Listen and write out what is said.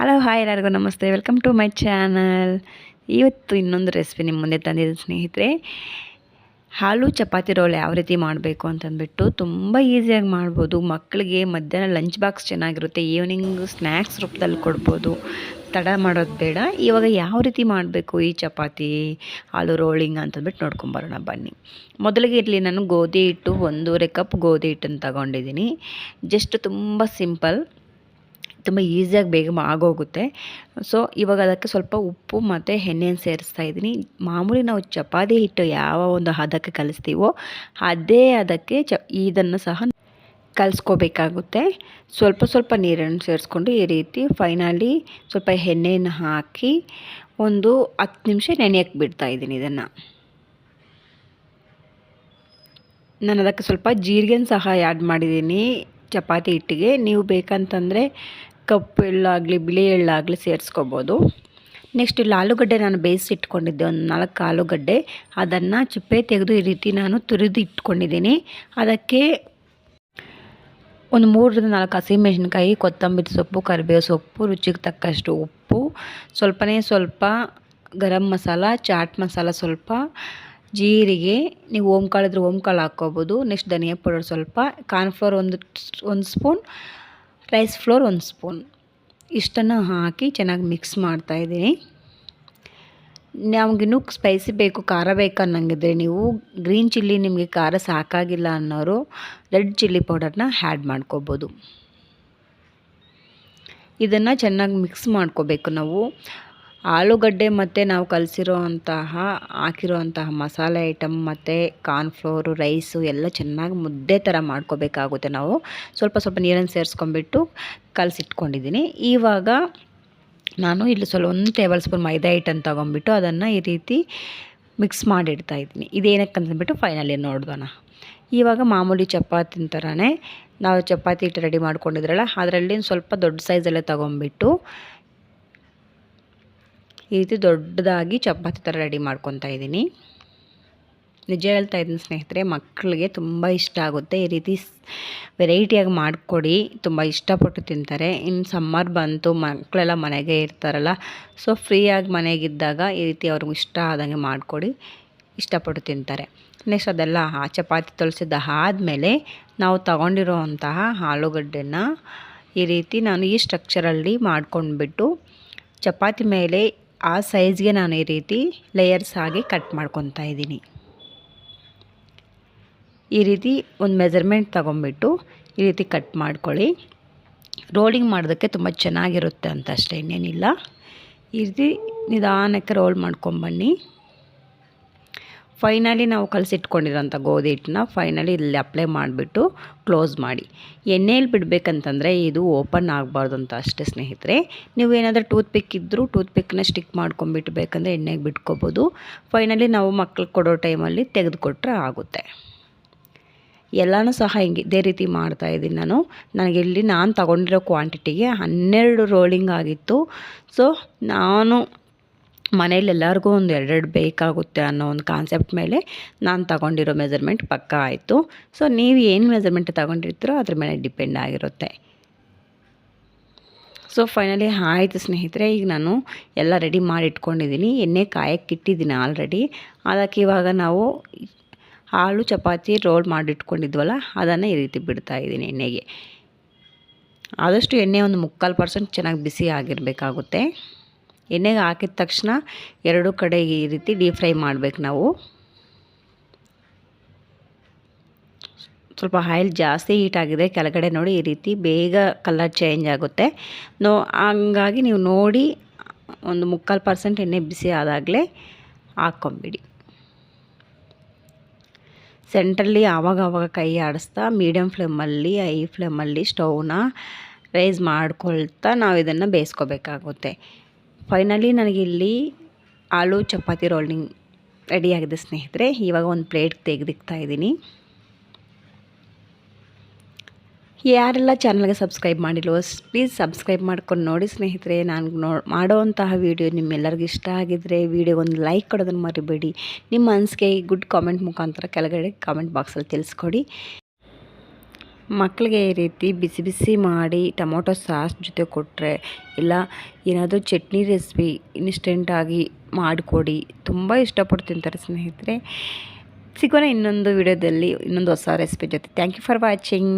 Hello hi ಎಲ್ಲರಿಗೂ ನಮಸ್ತೆ. Welcome to my channel ಇವತ್ತು ಇನ್ನೊಂದು ರೆಸಿಪಿ ನಿಮ್ಮ ಮುಂದೆ ತಂದಿದ್ದೆ ಸ್ನೇಹಿತರೆ. ಹಾಲು, ಚಪಾತಿ ರೋಲ್ ಯಾವ ರೀತಿ ಮಾಡಬೇಕು ಅಂತಂದ್ಬಿಟ್ಟು ತುಂಬ ಈಸಿಯಾಗಿ ಮಾಡ್ಬೋದು. ಮಕ್ಕಳಿಗೆ ಮಧ್ಯಾಹ್ನ ಲಂಚ್ ಬಾಕ್ಸ್ ಚೆನ್ನಾಗಿರುತ್ತೆ. ಈವ್ನಿಂಗ್ ಸ್ನ್ಯಾಕ್ಸ್ ರೂಪದಲ್ಲಿ ಕೊಡ್ಬೋದು. ತಡ ಮಾಡೋದು ಬೇಡ. ಇವಾಗ ಯಾವ ರೀತಿ ಮಾಡಬೇಕು ಈ ಚಪಾತಿ, ಹಾಲು ರೋಲಿಂಗ್ ಅಂತಂದ್ಬಿಟ್ಟು ನೋಡ್ಕೊಂಬರೋಣ ಬನ್ನಿ. ಮೊದಲಿಗೆ ಇರಲಿ ನಾನು ಗೋಧಿ ಹಿಟ್ಟು, ಒಂದೂವರೆ ಕಪ್ ಗೋಧಿ ಹಿಟ್ಟನ್ನು ತಗೊಂಡಿದ್ದೀನಿ. ಜಸ್ಟ್ ತುಂಬ ಸಿಂಪಲ್ ತುಂಬ ಈಸಿಯಾಗಿ ಬೇಗ ಆಗೋಗುತ್ತೆ. ಸೊ ಇವಾಗ ಅದಕ್ಕೆ ಸ್ವಲ್ಪ ಉಪ್ಪು ಮತ್ತು ಎಣ್ಣೆಯನ್ನು ಸೇರಿಸ್ತಾ ಇದ್ದೀನಿ. ಮಾಮೂಲಿ ನಾವು ಚಪಾತಿ ಹಿಟ್ಟು ಯಾವ ಒಂದು ಹದಕ್ಕೆ ಕಲಿಸ್ತೀವೋ ಅದೇ ಅದಕ್ಕೆ ಚ ಇದನ್ನು ಸಹ ಕಲಿಸ್ಕೋಬೇಕಾಗುತ್ತೆ. ಸ್ವಲ್ಪ ಸ್ವಲ್ಪ ನೀರನ್ನು ಸೇರಿಸ್ಕೊಂಡು ಈ ರೀತಿ ಫೈನಲಿ ಸ್ವಲ್ಪ ಎಣ್ಣೆಯನ್ನು ಹಾಕಿ ಒಂದು ಹತ್ತು ನಿಮಿಷ ನೆನೆಯಕ್ಕೆ ಬಿಡ್ತಾ ಇದ್ದೀನಿ ಇದನ್ನು. ನಾನು ಅದಕ್ಕೆ ಸ್ವಲ್ಪ ಜೀರಿಗೆನ ಸಹ ಆ್ಯಡ್ ಮಾಡಿದ್ದೀನಿ. ಚಪಾತಿ ಹಿಟ್ಟಿಗೆ ನೀವು ಬೇಕಂತಂದರೆ ಕಪ್ಪು ಎಳ್ಳಾಗಲಿ, ಬಿಳಿ ಎಳ್ಳಾಗಲಿ ಸೇರಿಸ್ಕೋಬೋದು. ನೆಕ್ಸ್ಟ್ ಇಲ್ಲಿ ಆಲೂಗಡ್ಡೆ ನಾನು ಬೇಯಿಸಿ ಇಟ್ಕೊಂಡಿದ್ದೆ ಒಂದು ನಾಲ್ಕು ಆಲೂಗಡ್ಡೆ. ಅದನ್ನು ಚಿಪ್ಪೆ ತೆಗೆದು ಈ ರೀತಿ ನಾನು ತುರಿದು ಇಟ್ಕೊಂಡಿದ್ದೀನಿ ಅದಕ್ಕೆ ಒಂದು ಮೂರರಿಂದ ನಾಲ್ಕು ಹಸಿಮೆಣಸಿನ್ಕಾಯಿ, ಕೊತ್ತಂಬರಿ ಸೊಪ್ಪು, ಕರಿಬೇವು ಸೊಪ್ಪು, ರುಚಿಗೆ ತಕ್ಕಷ್ಟು ಉಪ್ಪು, ಸ್ವಲ್ಪನೇ ಸ್ವಲ್ಪ ಗರಂ ಮಸಾಲ, ಚಾಟ್ ಮಸಾಲ ಸ್ವಲ್ಪ ಜೀರಿಗೆ, ನೀವು ಓಂಕಾಳು ಇದ್ರೆ ಓಂಕಾಳು ಹಾಕ್ಕೋಬೋದು. ನೆಕ್ಸ್ಟ್ ಧನಿಯಾ ಪೌಡರ್ ಸ್ವಲ್ಪ ಕಾರ್ನ್ಫ್ಲೋರ್ ಒಂದು ಒಂದು ಸ್ಪೂನ್, ರೈಸ್ ಫ್ಲೋರ್ ಒಂದು ಸ್ಪೂನ್. ಇಷ್ಟನ್ನು ಹಾಕಿ ಚೆನ್ನಾಗಿ ಮಿಕ್ಸ್ ಮಾಡ್ತಾಯಿದ್ದೀನಿ ನಮಗಿನ್ನೂ ಸ್ಪೈಸಿ ಬೇಕು, ಖಾರ ಬೇಕು ಅನ್ನಂಗಿದ್ರೆ ನೀವು ಗ್ರೀನ್ ಚಿಲ್ಲಿ ನಿಮಗೆ ಖಾರ ಸಾಕಾಗಿಲ್ಲ ಅನ್ನೋರು ರೆಡ್ ಚಿಲ್ಲಿ ಪೌಡರ್ನ ಆ್ಯಡ್ ಮಾಡ್ಕೋಬೋದು. ಇದನ್ನು ಚೆನ್ನಾಗಿ ಮಿಕ್ಸ್ ಮಾಡ್ಕೋಬೇಕು ನಾವು. ಆಲೂಗಡ್ಡೆ ಮತ್ತು ನಾವು ಕಲಸಿರೋ ಅಂತಹ ಹಾಕಿರೋ ಅಂತಹ ಮಸಾಲೆ ಐಟಮ್ ಮತ್ತು ಕಾರ್ನ್ಫ್ಲೋರು ರೈಸು ಎಲ್ಲ ಚೆನ್ನಾಗಿ ಮುದ್ದೆ ಥರ ಮಾಡ್ಕೋಬೇಕಾಗುತ್ತೆ ನಾವು. ಸ್ವಲ್ಪ ಸ್ವಲ್ಪ ನೀರನ್ನು ಸೇರಿಸ್ಕೊಂಬಿಟ್ಟು ಕಲಸಿಟ್ಕೊಂಡಿದ್ದೀನಿ. ಇವಾಗ ನಾನು ಇಲ್ಲಿ ಸ್ವಲ್ಪ ಒಂದು ಟೇಬಲ್ ಸ್ಪೂನ್ ಮೈದಾ ಹಿಟ್ಟನ್ನು ತೊಗೊಂಬಿಟ್ಟು ಅದನ್ನು ಈ ರೀತಿ ಮಿಕ್ಸ್ ಮಾಡಿಡ್ತಾ ಇದ್ದೀನಿ. ಇದೇನಕ್ಕೆ ಅಂತಂದ್ಬಿಟ್ಟು ಫೈನಲಿ ನೋಡೋಣ ಇವಾಗ ಮಾಮೂಲಿ ಚಪಾತಿ ಥರನೇ ನಾವು ಚಪಾತಿ ಹಿಟ್ಟು ರೆಡಿ ಮಾಡ್ಕೊಂಡಿದ್ರಲ್ಲ, ಅದರಲ್ಲಿ ಸ್ವಲ್ಪ ದೊಡ್ಡ ಸೈಜಲ್ಲೇ ತೊಗೊಂಬಿಟ್ಟು ಈ ರೀತಿ ದೊಡ್ಡದಾಗಿ ಚಪಾತಿ ಥರ ರೆಡಿ ಮಾಡ್ಕೊತಾ ಇದ್ದೀನಿ. ನಿಜ ಹೇಳ್ತಾ ಇದ್ದೀನಿ ಸ್ನೇಹಿತರೆ ಮಕ್ಕಳಿಗೆ ತುಂಬ ಇಷ್ಟ ಆಗುತ್ತೆ. ಈ ರೀತಿ ವೆರೈಟಿಯಾಗಿ ಮಾಡಿಕೊಡಿ. ತುಂಬ ಇಷ್ಟಪಟ್ಟು ತಿಂತಾರೆ. ಇನ್ನು ಸಮ್ಮರ್ ಬಂತು ಮಕ್ಕಳೆಲ್ಲ ಮನೆಗೆ ಇರ್ತಾರಲ್ಲ, ಸೊ ಫ್ರೀಯಾಗಿ ಮನೆಗಿದ್ದಾಗ ಈ ರೀತಿ ಅವ್ರಿಗೆ ಇಷ್ಟ ಆದಂಗೆ ಮಾಡಿಕೊಡಿ. ಇಷ್ಟಪಟ್ಟು ತಿಂತಾರೆ. ನೆಕ್ಸ್ಟ್ ಅದೆಲ್ಲ ಚಪಾತಿ ತೊಳಸಿದ್ದ ಆದಮೇಲೆ ನಾವು ತಗೊಂಡಿರೋವಂತಹ ಆಲೂಗಡ್ಡೆನ ಈ ರೀತಿ ನಾನು ಈ ಸ್ಟ್ರಕ್ಚರಲ್ಲಿ ಮಾಡ್ಕೊಂಡ್ಬಿಟ್ಟು ಚಪಾತಿ ಮೇಲೆ ಆ ಸೈಜ್ಗೆ ನಾನು ಈ ರೀತಿ ಲೇಯರ್ಸ್ ಆಗಿ ಕಟ್ ಮಾಡ್ಕೊತಾ ಇದ್ದೀನಿ. ಈ ರೀತಿ ಒಂದು ಮೆಜರ್ಮೆಂಟ್ ತಗೊಂಬಿಟ್ಟು ಈ ರೀತಿ ಕಟ್ ಮಾಡ್ಕೊಳ್ಳಿ. ರೋಲಿಂಗ್ ಮಾಡೋದಕ್ಕೆ ತುಂಬ ಚೆನ್ನಾಗಿರುತ್ತೆ ಅಂತ ಅಷ್ಟೇ ಇನ್ನೇನಿಲ್ಲ. ಈ ರೀತಿ ನಿಧಾನಕ್ಕೆ ರೋಲ್ ಮಾಡ್ಕೊಂಬನ್ನಿ ಫೈನಲಿ ನಾವು ಕಲಸಿಟ್ಕೊಂಡಿರೋಂಥ ಗೋಧಿ ಹಿಟ್ಟನ್ನ ಫೈನಲಿ ಇಲ್ಲಿ ಅಪ್ಲೈ ಮಾಡಿಬಿಟ್ಟು ಕ್ಲೋಸ್ ಮಾಡಿ. ಎಣ್ಣೆಯಲ್ಲಿ ಬಿಡಬೇಕಂತಂದರೆ ಇದು ಓಪನ್ ಆಗಬಾರ್ದು ಅಂತ ಅಷ್ಟೇ ಸ್ನೇಹಿತರೆ. ನೀವು ಏನಾದರೂ ಟೂತ್ ಪಿಕ್ ಇದ್ದರೂ ಟೂತ್ ಪಿಕ್ನ ಸ್ಟಿಕ್ ಮಾಡ್ಕೊಂಬಿಟ್ಟು ಬೇಕಂದರೆ ಎಣ್ಣೆಗೆ ಬಿಟ್ಕೋಬೋದು. ಫೈನಲಿ ನಾವು ಮಕ್ಳಿಗೆ ಕೊಡೋ ಟೈಮಲ್ಲಿ ತೆಗೆದುಕೊಟ್ರೆ ಆಗುತ್ತೆ. ಎಲ್ಲನೂ ಸಹ ಹಿಂಗೆ ಇದೇ ರೀತಿ ಮಾಡ್ತಾಯಿದ್ದೀನಿ ನಾನು. ನನಗೆ ಇಲ್ಲಿ ನಾನು ತಗೊಂಡಿರೋ ಕ್ವಾಂಟಿಟಿಗೆ ಹನ್ನೆರಡು ರೋಲಿಂಗ್ ಆಗಿತ್ತು. ಸೊ ನಾನು ಮನೇಲಿ ಎಲ್ಲರಿಗೂ ಒಂದು ಎರಡೆರಡು ಬೇಕಾಗುತ್ತೆ ಅನ್ನೋ ಒಂದು ಕಾನ್ಸೆಪ್ಟ್ ಮೇಲೆ ನಾನು ತಗೊಂಡಿರೋ ಮೆಜರ್ಮೆಂಟ್ ಪಕ್ಕ ಆಯಿತು. ಸೊ ನೀವು ಏನು ಮೆಜರ್ಮೆಂಟ್ ತಗೊಂಡಿರ್ತೀರೋ ಅದ್ರ ಮೇಲೆ ಡಿಪೆಂಡ್ ಆಗಿರುತ್ತೆ. ಸೊ ಫೈನಲಿ ಆಯಿತು ಸ್ನೇಹಿತರೆ, ಈಗ ನಾನು ಎಲ್ಲ ರೆಡಿ ಮಾಡಿ ಇಟ್ಕೊಂಡಿದ್ದೀನಿ ಎಣ್ಣೆ ಕಾಯಕ್ಕೆ ಇಟ್ಟಿದ್ದೀನಿ ಆಲ್ರೆಡಿ ಅದಕ್ಕೆ ಇವಾಗ ನಾವು ಹಾಲು, ಚಪಾತಿ ರೋಲ್ ಮಾಡಿಟ್ಕೊಂಡಿದ್ವಲ್ಲ, ಅದನ್ನು ಈ ರೀತಿ ಬಿಡ್ತಾ ಇದ್ದೀನಿ ಎಣ್ಣೆಗೆ. ಆದಷ್ಟು ಎಣ್ಣೆ ಒಂದು ಮುಕ್ಕಾಲು ಪರ್ಸೆಂಟ್ ಚೆನ್ನಾಗಿ ಬಿಸಿ ಆಗಿರಬೇಕಾಗುತ್ತೆ. ಎಣ್ಣೆಗೆ ಹಾಕಿದ ತಕ್ಷಣ ಎರಡು ಕಡೆ ಈ ರೀತಿ ಡೀಪ್ ಫ್ರೈ ಮಾಡಬೇಕು ನಾವು. ಸ್ವಲ್ಪ ಆಯಿಲ್ ಜಾಸ್ತಿ ಹೀಟ್ ಆಗಿದೆ ಕೆಳಗಡೆ ನೋಡಿ ಈ ರೀತಿ ಬೇಗ ಕಲರ್ ಚೇಂಜ್ ಆಗುತ್ತೆ. ನೋ, ಹಂಗಾಗಿ ನೀವು ನೋಡಿ ಒಂದು ಮುಕ್ಕಾಲು ಪರ್ಸೆಂಟ್ ಎಣ್ಣೆ ಬಿಸಿ ಆದಾಗಲೇ ಹಾಕ್ಕೊಂಬಿಡಿ. ಸೆಂಟ್ರಲ್ಲಿ ಆವಾಗ ಆವಾಗ ಕೈ ಆಡಿಸ್ತಾ ಮೀಡಿಯಮ್ ಫ್ಲೇಮಲ್ಲಿ ಐ ಫ್ಲೇಮಲ್ಲಿ ಸ್ಟೌವ್ನ ರೈಸ್ ಮಾಡ್ಕೊಳ್ತಾ ನಾವು ಇದನ್ನು ಬೇಯಿಸ್ಕೋಬೇಕಾಗುತ್ತೆ. ಫೈನಲಿ ನನಗಿಲ್ಲಿ ಆಲೂ ಚಪಾತಿ ರೋಲಿಂಗ್ ರೆಡಿಯಾಗಿದೆ ಸ್ನೇಹಿತರೆ. ಇವಾಗ ಒಂದು ಪ್ಲೇಟ್ ತೆಗೆದಿಕ್ತಾ ಇದ್ದೀನಿ. ಯಾರೆಲ್ಲ ಚಾನಲ್ಗೆ ಸಬ್ಸ್ಕ್ರೈಬ್ ಮಾಡಿಲ್ವೋ ಪ್ಲೀಸ್ ಸಬ್ಸ್ಕ್ರೈಬ್ ಮಾಡ್ಕೊಂಡು ನೋಡಿ ಸ್ನೇಹಿತರೆ. ನಾನು ನೋ, ಮಾಡೋವಂತಹ ವೀಡಿಯೋ ನಿಮ್ಮೆಲ್ಲರಿಗೂ ಇಷ್ಟ ಆಗಿದ್ದರೆ ಒಂದು ಲೈಕ್ ಕೊಡೋದನ್ನು ಮರಿಬೇಡಿ. ನಿಮ್ಮ ಅನಿಸಿಕೆ ಗುಡ್ ಕಾಮೆಂಟ್ ಮುಖಾಂತರ ಕೆಳಗಡೆ ಕಾಮೆಂಟ್ ಬಾಕ್ಸಲ್ಲಿ ತಿಳಿಸ್ಕೊಡಿ. ಮಕ್ಕಳಿಗೆ ಈ ರೀತಿ ಬಿಸಿ ಬಿಸಿ ಮಾಡಿ ಟೊಮೊಟೊ ಸಾಸ್ ಜೊತೆ ಕೊಟ್ಟರೆ ಇಲ್ಲ, ಏನಾದರೂ ಚಟ್ನಿ ರೆಸಿಪಿ ಇನ್ಸ್ಟೆಂಟಾಗಿ ಮಾಡಿಕೊಡಿ. ತುಂಬ ಇಷ್ಟಪಟ್ಟು ತಿಂತಾರೆ ಸ್ನೇಹಿತರೆ. ಸಿಗೋಣ ಇನ್ನೊಂದು ವಿಡಿಯೋದಲ್ಲಿ, ಇನ್ನೊಂದು ಹೊಸ ರೆಸಿಪಿ ಜೊತೆ. Thank you for watching